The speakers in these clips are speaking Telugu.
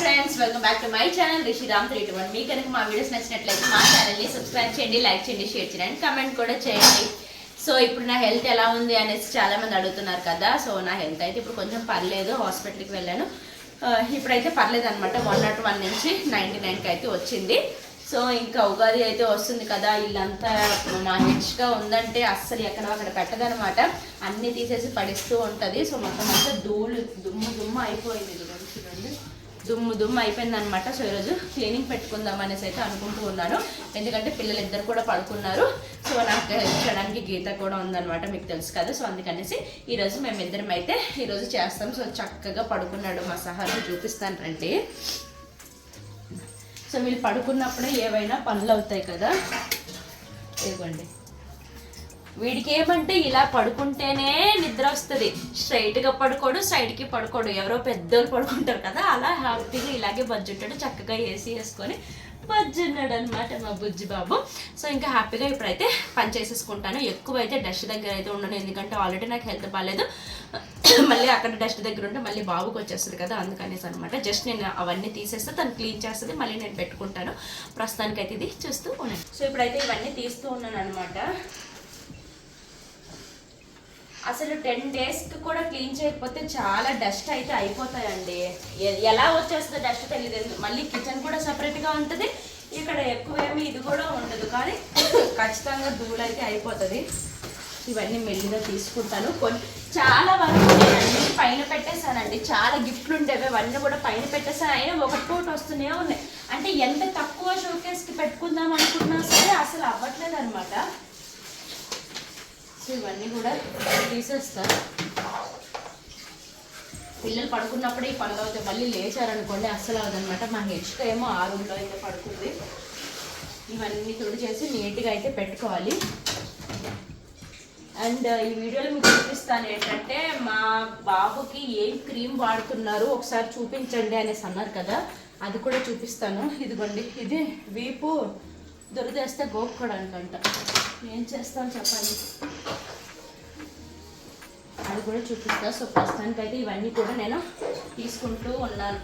Friends welcome back to my channel Rishi Ram three one మీకు కనుక మా వీడియోస్ నచ్చినట్లయితే మా ఛానల్ని సబ్స్క్రైబ్ చేయండి లైక్ చేయండి షేర్ చేయండి కమెంట్ కూడా చేయండి. సో ఇప్పుడు నా హెల్త్ ఎలా ఉంది అనేసి చాలా మంది అడుగుతున్నారు కదా. సో నా హెల్త్ అయితే ఇప్పుడు కొంచెం పర్లేదు హాస్పిటల్కి వెళ్ళాను. ఇప్పుడైతే పర్లేదు అనమాట వన్ నాట్ వన్ నుంచి నైంటీ నైన్కి అయితే వచ్చింది. సో ఇంకా ఉగాది అయితే వస్తుంది కదా. ఇల్లంతా మా హెచ్గా ఉందంటే అస్సలు ఎక్కడ అక్కడ పెట్టదనమాట అన్నీ తీసేసి పడిస్తూ ఉంటుంది. సో మొత్తం అంతా ధూళి దుమ్ము దుమ్ము అయిపోయింది. చూడండి. దుమ్ము దుమ్ము అయిపోయింది అనమాట సో ఈరోజు క్లీనింగ్ పెట్టుకుందాం అనేసి అయితే అనుకుంటూ ఉన్నాను. ఎందుకంటే పిల్లలు ఇద్దరు కూడా పడుకున్నారు. సో నాకు హెల్ప్ చేయడానికి గీత కూడా ఉందన్నమాట మీకు తెలుసు కదా. సో అందుకనేసి ఈరోజు మేమిద్దరం అయితే ఈరోజు చేస్తాం. సో చక్కగా పడుకున్నాడు మా సహాయం చూపిస్తాను రండి. సో వీళ్ళు పడుకున్నప్పుడే ఏవైనా పనులు అవుతాయి కదా. ఇవ్వండి వీడికి ఏమంటే ఇలా పడుకుంటేనే నిద్ర వస్తుంది స్ట్రైట్గా పడుకోడు సైడ్కి పడుకోడు. ఎవరో పెద్దోళ్ళు పడుకుంటారు కదా అలా హ్యాపీగా ఇలాగే బజ్జుంటాడు చక్కగా ఏసీ వేసుకొని బజ్జున్నాడు అనమాట మా బుజ్జి బాబు సో ఇంకా హ్యాపీగా ఇప్పుడైతే పని చేసేసుకుంటాను. ఎక్కువ అయితే డస్ట్ దగ్గర అయితే ఉండను ఎందుకంటే ఆల్రెడీ నాకు హెల్త్ బాగాలేదు మళ్ళీ అక్కడ డస్ట్ దగ్గర ఉంటే మళ్ళీ బాబుకి వచ్చేస్తుంది కదా అందుకనేసి అనమాట. జస్ట్ నేను అవన్నీ తీసేస్తే తను క్లీన్ చేస్తుంది మళ్ళీ నేను పెట్టుకుంటాను. ప్రస్తుతానికి అయితే ఇది చూస్తూ ఉన్నాను సో ఇప్పుడైతే ఇవన్నీ తీస్తూ ఉన్నాను అనమాట అసలు టెన్ డేస్కి కూడా క్లీన్ చేయకపోతే చాలా డస్ట్ అయితే అయిపోతాయండి. ఎలా వచ్చేస్తుంది డస్ట్ తెలియదు మళ్ళీ కిచెన్ కూడా సపరేట్గా ఉంటుంది. ఇక్కడ ఎక్కువేమి ఇది కూడా ఉండదు. కానీ ఖచ్చితంగా ధూళ అయితే అయిపోతుంది. ఇవన్నీ మెల్లిగా తీసుకుంటాను. కొన్ని చాలా వరకు నేను అన్ని పైన పెట్టేశానండి. చాలా గిఫ్ట్లు ఉండేవి. అవన్నీ కూడా పైన పెట్టేసాను అయినా ఒకటి ఒకటి వస్తూనే ఉన్నాయి. అంటే ఎంత తక్కువ షోకేస్కి పెట్టుకుందాం అనుకున్నా సరే అసలు అవ్వట్లేదు అనమాట సో ఇవన్నీ కూడా తీసేస్తాను పిల్లలు పడుకున్నప్పుడు ఈ పనులు అవుతాయి మళ్ళీ లేచారనుకోండి అస్సలు అవదనమాట మా హెచ్క ఏమో ఆ రూమ్లో అయితే పడుకుంది. ఇవన్నీ తుడి చేసి నీట్గా అయితే పెట్టుకోవాలి. అండ్ ఈ వీడియోలో మీకు చూపిస్తాను ఏంటంటే మా బాబుకి ఏం క్రీమ్ వాడుతున్నారు ఒకసారి చూపించండి అనేసి అన్నారు కదా. అది కూడా చూపిస్తాను. ఇదిగోండి ఇది వీపు దొరికేస్తే గోపుకోవడానికంట ఏం చేస్తాను చెప్పండి. అది కూడా చూపిస్తా. సో ప్రస్తుతానికి అయితే ఇవన్నీ కూడా నేను తీసుకుంటూ ఉన్నాను.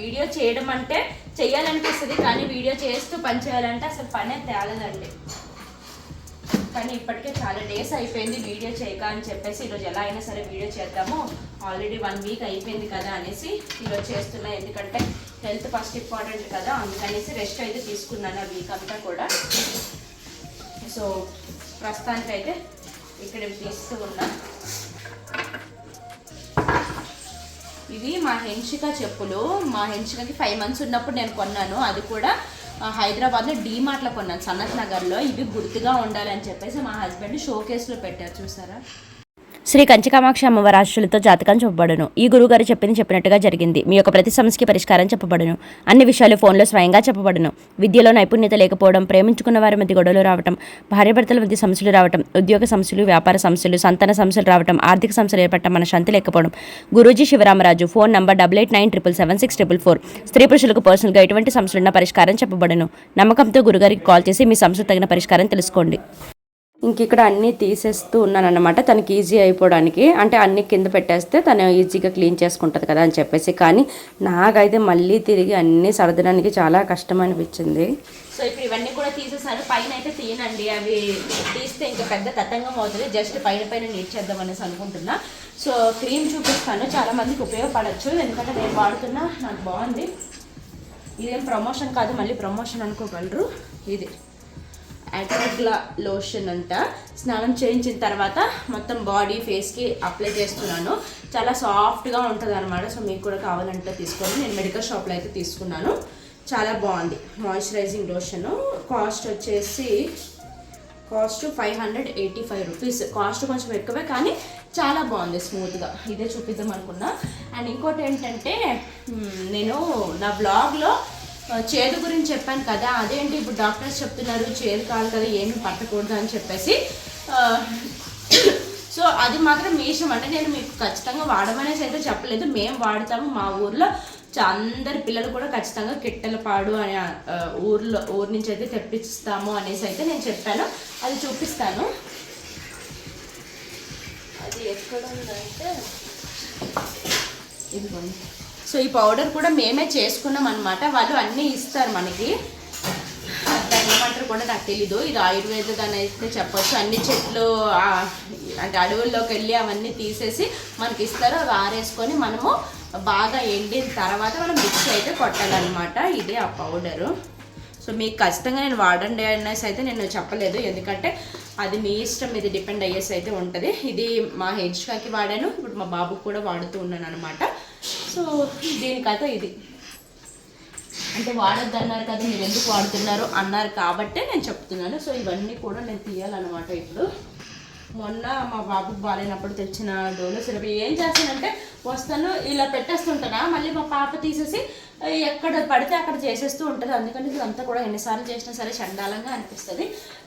వీడియో చేయడం అంటే చెయ్యాలనిపిస్తుంది కానీ వీడియో చేస్తూ పని చేయాలంటే అసలు పనే తేలదండి. కానీ ఇప్పటికే చాలా డేస్ అయిపోయింది వీడియో చేయక అని చెప్పేసి ఈరోజు ఎలా అయినా సరే వీడియో చేద్దాము. ఆల్రెడీ వన్ వీక్ అయిపోయింది కదా అనేసి ఈరోజు చేస్తున్నా. ఎందుకంటే హెల్త్ ఫస్ట్ ఇంపార్టెంట్ కదా అందుకనేసి రెస్ట్ అయితే తీసుకున్నాను ఆ వీక్ అంతా కూడా. సో ప్రస్తుతానికి అయితే ఇక్కడ తీస్తూ ఉన్నా. ఇవి మా హెన్షిక చెప్పులు. మా హెన్షికకి ఫైవ్ మంత్స్ ఉన్నప్పుడు నేను కొన్నాను. అది కూడా హైదరాబాద్లో డీమార్ట్లో కొన్నాను. సనత్ నగర్లో. ఇవి గుర్తుగా ఉండాలని చెప్పేసి మా హస్బెండ్ షో కేసులో పెట్టారు. చూసారా? శ్రీ కంచికామాక్షి అమ్మవారి ఆశులతో జాతకం చెప్పబడును. ఈ గురుగారు చెప్పింది చెప్పినట్టుగా జరిగింది. మీ యొక్క ప్రతి సమస్యకి పరిష్కారం చెప్పబడును. అన్ని విషయాలు ఫోన్లో స్వయంగా చెప్పబడును. విద్యలో నైపుణ్యత లేకపోవడం ప్రేమించుకున్న వారి మధ్య గొడవలు రావటం భార్యాభర్తల మధ్య సమస్యలు రావటం ఉద్యోగ సమస్యలు వ్యాపార సమస్యలు సంతాన సమస్యలు రావటం ఆర్థిక సమస్యలు ఏర్పడటం మన శాంతి లేకపోవడం. Guruji Sivaramaraju phone number double eight nine triple seven six triple four. స్త్రీ పురుషులకు పర్సనల్గా ఎటువంటి సమస్యలున్న పరిష్కారం చెప్పబడును. నమ్మకంతో గురుగారికి కాల్ చేసి మీ సమస్య తగిన పరిష్కారం తెలుసుకోండి. ఇంక ఇక్కడ అన్నీ తీసేస్తూ ఉన్నానన్నమాట. తనకి ఈజీ అయిపోవడానికి. అంటే అన్ని కింద పెట్టేస్తే తను ఈజీగా క్లీన్ చేసుకుంటుంది కదా అని చెప్పేసి. కానీ నాకైతే మళ్ళీ తిరిగి అన్నీ సర్దడానికి చాలా కష్టం అనిపించింది సో ఇప్పుడు ఇవన్నీ కూడా తీసేసాను పైన అయితే తీయనండి. అవి తీస్తే ఇంకా పెద్ద తతంగం అవుతుంది. జస్ట్ పైన పైన నీట్ చేద్దాం అనేసి అనుకుంటున్నా. సో క్రీమ్ చూపిస్తాను. చాలా మందికి ఉపయోగపడచ్చు. ఎందుకంటే నేను వాడుతున్నా నాకు బాగుంది. ఇదేం ప్రమోషన్ కాదు. మళ్ళీ ప్రమోషన్ అనుకోగలరు. ఇది. అట్రాగ్లా లోషన్ అంట స్నానం చేయించిన తర్వాత మొత్తం బాడీ ఫేస్కి అప్లై చేస్తున్నాను. చాలా సాఫ్ట్గా ఉంటుంది అనమాట సో మీకు కూడా కావాలంటే తీసుకోండి. నేను మెడికల్ షాప్లో అయితే తీసుకున్నాను. చాలా బాగుంది. Moisturising lotion. కాస్ట్ వచ్చేసి cost five hundred eighty five rupees. Cost కొంచెం ఎక్కువే కానీ చాలా బాగుంది స్మూత్గా. ఇదే చూపిద్దాం అనుకున్నా. అండ్ ఇంకోటి ఏంటంటే నేను నా బ్లాగ్లో చేదు గురించి చెప్పాను కదా అదేంటి ఇప్పుడు డాక్టర్స్ చెప్తున్నారు చేదు కాదు కదా ఏమి పట్టకూడదు అని చెప్పేసి. సో అది మాత్రం మీ ఇష్టం అంటే నేను మీకు ఖచ్చితంగా వాడమనేసి అయితే చెప్పలేదు. మేము వాడతాము మా ఊర్లో. అందరి పిల్లలు కూడా ఖచ్చితంగా కిట్టలపాడు అనే ఊర్లో ఊరి నుంచి అయితే తెప్పిస్తాము అనేసి అయితే నేను చెప్పాను. అది చూపిస్తాను. అది ఎక్కడ ఉందంటే ఇదిగోండి. సో ఈ పౌడర్ కూడా మేమే చేసుకున్నాం అనమాట వాళ్ళు అన్నీ ఇస్తారు మనకి. దాని ఏమంటారు కూడా నాకు తెలీదు. ఇది ఆయుర్వేదం అయితే చెప్పొచ్చు. అన్ని చెట్లు అంటే అడవుల్లోకి వెళ్ళి అవన్నీ తీసేసి మనకి ఇస్తారు. అవి ఆరేసుకొని మనము బాగా ఎండిన తర్వాత మనం మిక్స్ అయితే కొట్టాలన్నమాట. ఇదే ఆ పౌడరు. సో మీకు ఖచ్చితంగా నేను వాడండి అనేసి అయితే నేను చెప్పలేదు. ఎందుకంటే అది మీ ఇష్టం ఇది డిపెండ్ అయ్యేసి అయితే ఉంటుంది. ఇది మా హెచ్కాకి వాడాను. ఇప్పుడు మా బాబుకి కూడా వాడుతూ ఉన్నాను అనమాట సో దీనికైతే ఇది. అంటే వాడొద్దు అన్నారు కదా మీరు ఎందుకు వాడుతున్నారు అన్నారు కాబట్టే నేను చెప్తున్నాను. సో ఇవన్నీ కూడా నేను తీయాలన్నమాట ఇప్పుడు. మొన్న మా బాబుకి బాగాలేనప్పుడు తెచ్చిన డోలో సిరప్. ఏం చేస్తానంటే వస్తాను ఇలా పెట్టేస్తుంటానా మళ్ళీ మా పాప తీసేసి ఎక్కడ పడితే అక్కడ చేసేస్తూ ఉంటుంది. అందుకని ఇదంతా కూడా ఎన్నిసార్లు చేసినా సరే చండాలంగా అనిపిస్తుంది.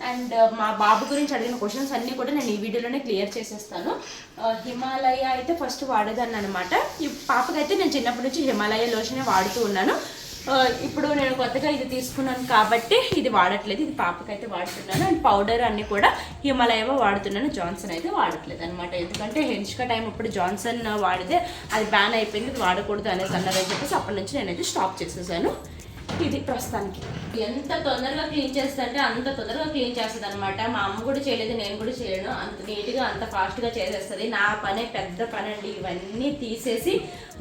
అండ్ మా బాబు గురించి అడిగిన క్వశ్చన్స్ అన్నీ కూడా నేను ఈ వీడియోలోనే క్లియర్ చేసేస్తాను. హిమాలయ అయితే ఫస్ట్ వాడేదాన్ని అనమాట ఈ పాపకైతే నేను చిన్నప్పటి నుంచి హిమాలయ లోషనే వాడుతూ ఉన్నాను. ఇప్పుడు నేను కొత్తగా ఇది తీసుకున్నాను కాబట్టి ఇది వాడట్లేదు. ఇది పాపకైతే వాడుతున్నాను. అండ్ పౌడర్ అన్ని కూడా హిమాలయవో వాడుతున్నాను. జాన్సన్ అయితే వాడట్లేదు అనమాట ఎందుకంటే హెన్స్కా టైం ఇప్పుడు జాన్సన్ వాడితే అది బ్యాన్ అయిపోయింది. వాడకూడదు అనేది అన్నదని చెప్పేసి అప్పటి నుంచి నేనైతే స్టాప్ చేసేసాను. ఇది ప్రస్తుతానికి. ఎంత తొందరగా క్లీన్ చేస్తా అంటే అంత తొందరగా క్లీన్ చేస్తుంది అనమాట మా అమ్మ కూడా చేయలేదు నేను కూడా చేయను. అంత నీట్గా అంత ఫాస్ట్గా చేసేస్తుంది. నా పనే పెద్ద పని అండి ఇవన్నీ తీసేసి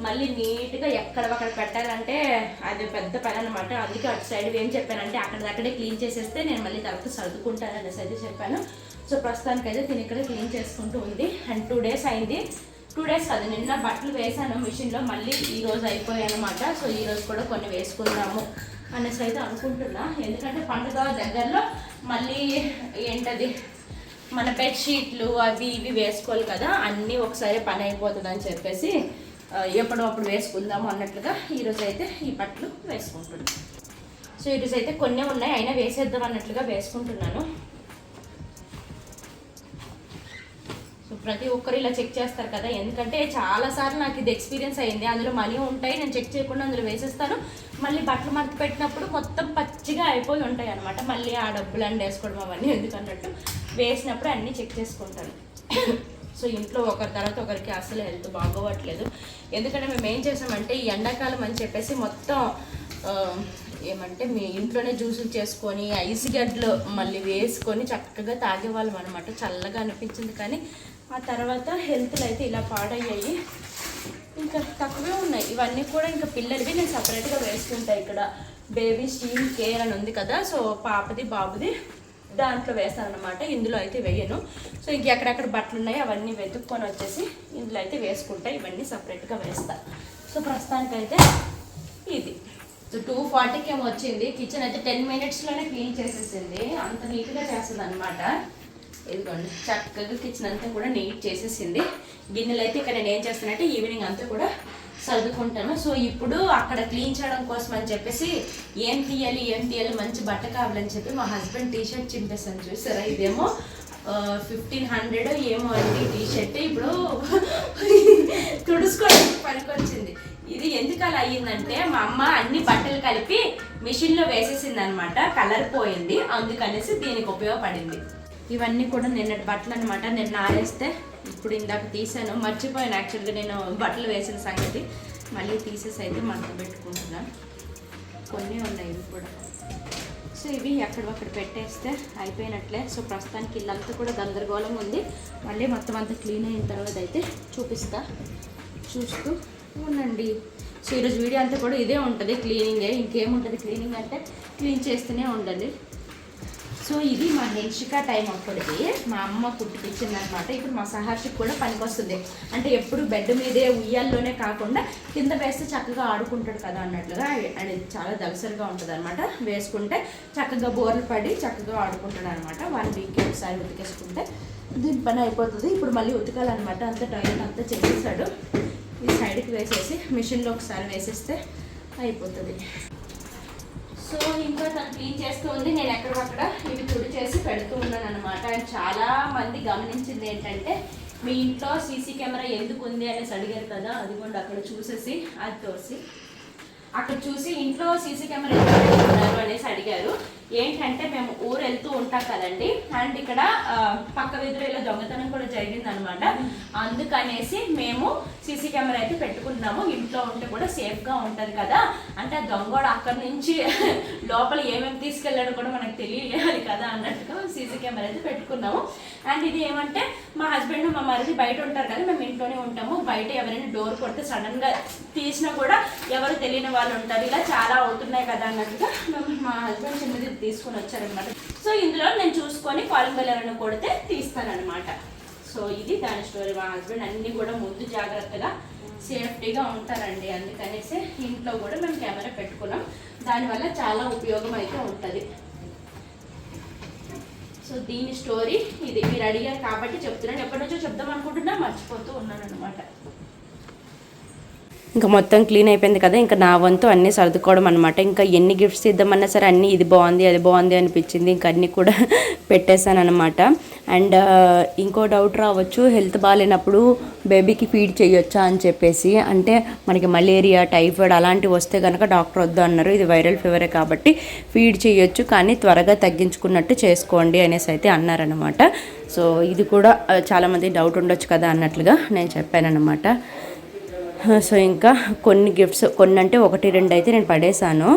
మళ్ళీ నీట్గా ఎక్కడక్కడ పెట్టాలంటే అది పెద్ద పని అనమాట అందుకే అటు సైడ్ ఏం చెప్పానంటే అక్కడిదక్కడే క్లీన్ చేసేస్తే నేను మళ్ళీ తర్వాత సర్దుకుంటాను అనేసి అయితే చెప్పాను. సో ప్రస్తుతానికైతే తిని ఇక్కడ క్లీన్ చేసుకుంటూ ఉంది. అండ్ టూ డేస్ అయింది. టూ డేస్ కదా నిన్న బట్టలు వేసాను మిషన్లో మళ్ళీ ఈరోజు అయిపోయాయి అనమాట సో ఈరోజు కూడా కొన్ని వేసుకుందాము అనేసి అయితే అనుకుంటున్నా. ఎందుకంటే పండుగ దగ్గరలో మళ్ళీ ఏంటది మన బెడ్షీట్లు అవి ఇవి వేసుకోవాలి కదా అన్నీ ఒకసారి పని అయిపోతుంది అని చెప్పేసి ఎప్పుడప్పుడు ఎప్పుడో అప్పుడు వేసుకుందాము అన్నట్లుగా ఈరోజు అయితే ఈ బట్టలు వేసుకుంటున్నాను. సో ఈరోజు అయితే కొన్ని ఉన్నాయి అయినా వేసేద్దాం అన్నట్లుగా వేసుకుంటున్నాను. ప్రతి ఒక్కరు ఇలా చెక్ చేస్తారు కదా. ఎందుకంటే చాలా సార్లు నాకు ఇది ఎక్స్పీరియన్స్ అయింది అందులో మనీ ఉంటాయి. నేను చెక్ చేయకుండా అందులో వేసేస్తాను. మళ్ళీ బట్టలు మడత పెట్టినప్పుడు మొత్తం పచ్చిగా అయిపోయి ఉంటాయి అనమాట మళ్ళీ ఆ డబ్బులు అన్నీ వేసుకోవడం అవన్నీ ఎందుకన్నట్టు వేసినప్పుడు అన్నీ చెక్ చేసుకుంటాను. సో ఇంట్లో ఒకరి తర్వాత ఒకరికి అసలు హెల్త్ బాగోవట్లేదు. ఎందుకంటే మేము ఏం చేసామంటే ఈ ఎండాకాలం అని చెప్పేసి మొత్తం ఏమంటే మీ ఇంట్లోనే జ్యూసులు చేసుకొని ఐస్ గడ్డలు మళ్ళీ వేసుకొని చక్కగా తాగేవాళ్ళం అనమాట చల్లగా అనిపించింది కానీ ఆ తర్వాత హెల్త్లు అయితే ఇలా పాడయ్యాయి. ఇంకా తక్కువే ఉన్నాయి. ఇవన్నీ కూడా ఇంకా పిల్లలవి నేను సపరేట్గా వేసుకుంటా ఇక్కడ. బేబీ స్టీమ్ కేర్ అని ఉంది కదా సో పాపది బాబుది దాంట్లో వేస్తాను అనమాట ఇందులో అయితే వేయను. సో ఇంక ఎక్కడెక్కడ బట్టలు ఉన్నాయి అవన్నీ వెతుక్కొని వచ్చేసి ఇందులో అయితే వేసుకుంటా. ఇవన్నీ సపరేట్గా వేస్తా. సో ప్రస్తుతానికైతే ఇది. సో టూ ఫార్టీకి ఏమో వచ్చింది. కిచెన్ అయితే టెన్ మినిట్స్లోనే క్లీన్ చేసేసింది. అంత నీట్గా చేస్తుంది అనమాట ఇదిగోండి చక్కగా కిచెన్ అంతా కూడా నీట్ చేసేసింది. గిన్నెలు అయితే ఇక్కడ నేను ఏం చేస్తానంటే ఈవినింగ్ అంతా కూడా సర్దుకుంటాను. సో ఇప్పుడు అక్కడ క్లీన్ చేయడం కోసం అని చెప్పేసి ఏం తీయాలి ఏం తీయాలి మంచి బట్ట కావాలని చెప్పి మా హస్బెండ్ టీ షర్ట్ చింపేసాను చూసారా? ఇదేమో ఫిఫ్టీన్ హండ్రెడ్ ఏమో అండి టీ షర్ట్ ఇప్పుడు తుడుచుకోవడానికి పనికొచ్చింది. ఇది ఎందుకు అలా అయ్యిందంటే మా అమ్మ అన్ని బట్టలు కలిపి మిషన్లో వేసేసింది అనమాట కలర్ పోయింది అందుకనేసి దీనికి ఉపయోగపడింది. ఇవన్నీ కూడా నిన్నటి బట్టలు అనమాట నిన్న ఆరేస్తే ఇప్పుడు ఇందాక తీసాను మర్చిపోయాను యాక్చువల్గా నేను బట్టలు వేసిన సంగతి. మళ్ళీ తీసేసి అయితే మడత పెట్టుకుంటున్నాను కొన్ని ఉన్నాయి ఇవి కూడా. సో ఇవి ఎక్కడొక్కడ పెట్టేస్తే అయిపోయినట్లే. సో ప్రస్తుతానికి ఇల్లంతా కూడా గందరగోళంగా ఉంది. మళ్ళీ మొత్తం అంతా క్లీన్ అయిన తర్వాత అయితే చూపిస్తా. చూస్తూ ఉండండి. సో ఈరోజు వీడియో అంతా కూడా ఇదే ఉంటుంది క్లీనింగే ఇంకేముంటుంది క్లీనింగ్ అంటే క్లీన్ చేస్తూనే ఉండండి. సో ఇది మా హెన్షిక టైం అప్పటిది మా అమ్మ పుట్టిపించింది అనమాట ఇప్పుడు మా సహర్షికి కూడా పనికొస్తుంది. అంటే ఎప్పుడు బెడ్ మీదే ఉయ్యాల్లోనే కాకుండా కింద వేస్తే చక్కగా ఆడుకుంటాడు కదా అన్నట్లుగా అది చాలా దలసరిగా ఉంటుంది అనమాట వేసుకుంటే చక్కగా బోర్లు పడి చక్కగా ఆడుకుంటాడు అనమాట వన్ వీక్ ఒకసారి ఉతికేసుకుంటే దీని పని అయిపోతుంది. ఇప్పుడు మళ్ళీ ఉతకాలన్నమాట అంత టాయిలెట్ అంతా చేసేసాడు. ఈ సైడ్కి వేసేసి మిషన్లో ఒకసారి వేసేస్తే అయిపోతుంది. సో ఇంకా తను క్లీన్ చేస్తూ ఉంది. నేను ఎక్కడికక్కడ ఇవి తుడి చేసి పెడుతూ ఉన్నాను అనమాట అండ్ చాలా మంది గమనించింది ఏంటంటే మీ ఇంట్లో సీసీ కెమెరా ఎందుకు ఉంది అనేసి అడిగారు కదా. అదిగోండి అక్కడ చూసేసి అది తోసి. అక్కడ చూసి ఇంట్లో సీసీ కెమెరా ఎందుకు ఉన్నారు అనేసి అడిగారు. ఏంటంటే మేము ఊరు వెళ్తూ ఉంటాం కదండి. అండ్ ఇక్కడ పక్క వీధిలో దొంగతనం కూడా జరిగింది అనమాట అందుకనేసి మేము సీసీ కెమెరా అయితే పెట్టుకుంటున్నాము. ఇంట్లో ఉంటే కూడా సేఫ్గా ఉంటుంది కదా. అంటే ఆ దొంగోడు అక్కడి నుంచి లోపల ఏమేమి తీసుకెళ్ళాడో కూడా మనకు తెలియాలి కదా అన్నట్టుగా సీసీ కెమెరా అయితే పెట్టుకున్నాము. అండ్ ఇది ఏమంటే మా హస్బెండ్ మా మరిది బయట ఉంటారు కదా మేము ఇంట్లోనే ఉంటాము. బయట ఎవరైనా డోర్ కొడితే సడన్గా తీసినా కూడా ఎవరు తెలియని వాళ్ళు ఉంటారు. ఇలా చాలా అవుతున్నాయి కదా అన్నట్టుగా మేము మా హస్బెండ్ చిన్నది తీసుకొని వచ్చారనమాట సో ఇందులో నేను చూసుకొని కాలింగ్ బెల్ ఎవరైనా కొడితే తీస్తానమాట సో ఇది దాని స్టోరీ. మా హస్బెండ్ అన్ని కూడా ముందు జాగ్రత్తగా సేఫ్టీగా ఉంటారండి. అందుకనేసి ఇంట్లో కూడా మేము కెమెరా పెట్టుకున్నాం. దానివల్ల చాలా ఉపయోగం అయితే ఉంటుంది. సో దీని స్టోరీ ఇది. మీరు అడిగారు కాబట్టి చెప్తున్నాను. ఎప్పటి నుంచో చెప్దాం అనుకుంటున్నా మర్చిపోతూ ఉన్నాను అనమాట ఇంకా మొత్తం క్లీన్ అయిపోయింది కదా ఇంకా నా వంతు అన్నీ సర్దుకోవడం అనమాట ఇంకా ఎన్ని గిఫ్ట్స్ ఇద్దామన్నా సరే అన్నీ ఇది బాగుంది అది బాగుంది అనిపించింది ఇంకా అన్నీ కూడా పెట్టేశాను అనమాట అండ్ ఇంకో డౌట్ రావచ్చు హెల్త్ బాగాలేనప్పుడు బేబీకి ఫీడ్ చేయొచ్చా అని చెప్పేసి. అంటే మనకి మలేరియా టైఫాయిడ్ అలాంటివి వస్తే కనుక డాక్టర్ వద్దు అన్నారు. ఇది వైరల్ ఫీవరే కాబట్టి ఫీడ్ చేయొచ్చు కానీ త్వరగా తగ్గించుకున్నట్టు చేసుకోండి అనేసి అయితే అన్నారనమాట సో ఇది కూడా చాలామంది డౌట్ ఉండొచ్చు కదా అన్నట్లుగా నేను చెప్పానన్నమాట. సో ఇంకా కొన్ని గిఫ్ట్స్ కొన్ని అంటే ఒకటి రెండు అయితే నేను పడేశాను.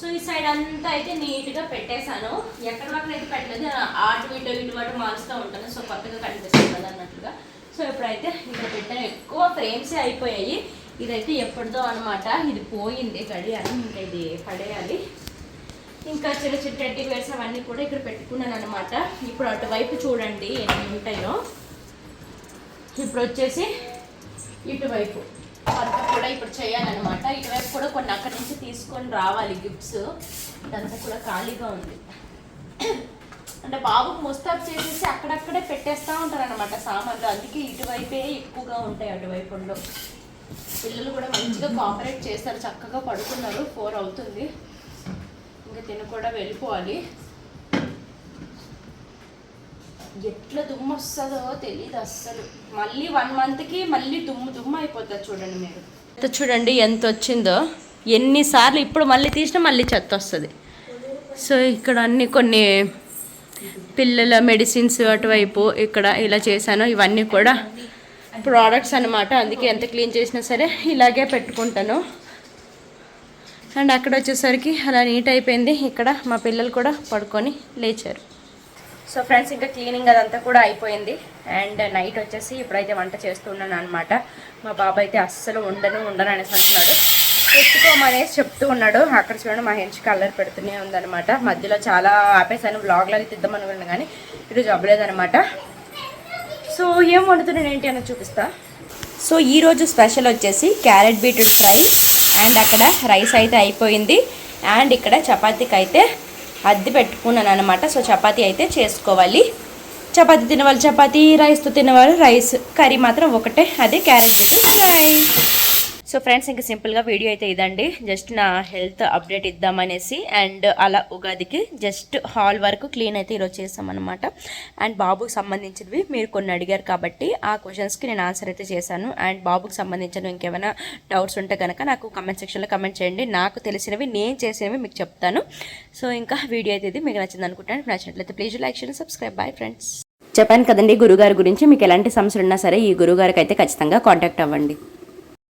సో ఈ సైడ్ అంతా అయితే నీట్గా పెట్టేశాను. ఎక్కడ వరకు అయితే పెట్టలేదు ఆటు ఇటు ఇటు వాటి మారుస్తూ ఉంటాను సో కొత్తగా కనిపిస్తుంది కదా అన్నట్లుగా సో ఇప్పుడైతే ఇక్కడ పెట్టాను. ఎక్కువ ఫ్రేమ్సే అయిపోయాయి. ఇదైతే ఎప్పటిదో అనమాట ఇది పోయింది గడియాలి అని ఇంకా ఇది పడేయాలి. ఇంకా చిన్న చిన్న టెడ్డీ వేర్స్ అవన్నీ కూడా ఇక్కడ పెట్టుకున్నాను అనమాట ఇప్పుడు అటువైపు చూడండి ఎన్ని ఉంటాయో. ఇప్పుడు వచ్చేసి ఇటువైపు. అంతా కూడా ఇప్పుడు చేయాలన్నమాట. ఇటువైపు కూడా కొన్ని అక్కడి నుంచి తీసుకొని రావాలి గిఫ్ట్స్ ఇదంతా కూడా ఖాళీగా ఉంది. అంటే బాబుకు ముస్తాబ్ చేసేసి అక్కడక్కడే పెట్టేస్తూ ఉంటారు అనమాట సామాన్లు. అందుకే ఇటువైపే ఎక్కువగా ఉంటాయి అటువైపు పిల్లలు కూడా మంచిగా కోఆపరేట్ చేస్తారు. చక్కగా పడుకున్నారు. ఫోర్ అవుతుంది. ఇంకా తిను కూడా వెళ్ళిపోవాలి. ఎట్లా దుమ్ము వస్తుందో తెలియదు అస్సలు. మళ్ళీ వన్ మంత్కి మళ్ళీ దుమ్ము దుమ్ము అయిపోతుంది చూడండి మీరు. చూడండి ఎంత వచ్చిందో. ఎన్నిసార్లు ఇప్పుడు మళ్ళీ తీసినా మళ్ళీ చెత్త వస్తుంది. సో ఇక్కడ అన్ని కొన్ని పిల్లల మెడిసిన్స్ అటువైపు ఇక్కడ ఇలా చేశాను. ఇవన్నీ కూడా ప్రోడక్ట్స్ అన్నమాట. అందుకే ఎంత క్లీన్ చేసినా సరే ఇలాగే పెట్టుకుంటాను. అండ్ అక్కడ వచ్చేసరికి అలా నీట్ అయిపోయింది. ఇక్కడ మా పిల్లలు కూడా పడుకొని లేచారు. సో ఫ్రెండ్స్ ఇంకా క్లీనింగ్ అదంతా కూడా అయిపోయింది. అండ్ నైట్ వచ్చేసి ఇప్పుడైతే వంట చేస్తున్నాను అనమాట మా బాబు అయితే అస్సలు ఉండను ఉండను అనేసి అంటున్నాడు. పెట్టుకోమనేసి చెప్తూ ఉన్నాడు. అక్కడ చూడండి మా హెంచ్ కలర్ పెడుతూనే ఉందన్నమాట. మధ్యలో చాలా ఆపేసాను బ్లాగ్ లాగా తిద్దాం అనుకున్నాను కానీ ఈరోజు అవ్వలేదనమాట సో ఏం వండుతున్నాను ఏంటి అని చూపిస్తా. సో ఈరోజు స్పెషల్ వచ్చేసి క్యారెట్ బీట్రూట్ ఫ్రై. అండ్ అక్కడ రైస్ అయితే అయిపోయింది. అండ్ ఇక్కడ చపాతీకి అయితే అద్దె పెట్టుకున్నాను అనమాట సో చపాతీ అయితే చేసుకోవాలి. చపాతీ తినవాలి. చపాతీ రైస్తో తినవాలి. రైస్ కర్రీ మాత్రం ఒకటే. అదే carrot beetroot fry. So friends ఇంకా సింపుల్గా వీడియో అయితే ఇదండి. జస్ట్ నా హెల్త్ అప్డేట్ ఇద్దామనేసి అండ్ అలా ఉగాదికి జస్ట్ హాల్ వరకు క్లీన్ అయితే ఈరోజు చేసామన్నమాట. అండ్ బాబుకి సంబంధించినవి మీరు కొన్ని అడిగారు కాబట్టి ఆ క్వశ్చన్స్కి నేను ఆన్సర్ అయితే చేశాను. అండ్ బాబుకి సంబంధించిన ఇంకేమైనా డౌట్స్ ఉంటే కనుక నాకు కమెంట్ సెక్షన్లో కమెంట్ చేయండి. నాకు తెలిసినవి నేను చేసినవి మీకు చెప్తాను. సో ఇంకా వీడియో అయితే ఇది. మీకు నచ్చింది అనుకుంటాను నచ్చినట్లయితే ప్లీజ్ లైక్ చేయండి సబ్స్క్రైబ్ బాయ్ ఫ్రెండ్స్ చెప్పాను కదండి గురుగారి గురించి మీకు ఎలాంటి సమస్యలు ఉన్నా సరే ఈ గురుగారికి అయితే ఖచ్చితంగా కాంటాక్ట్ అవ్వండి.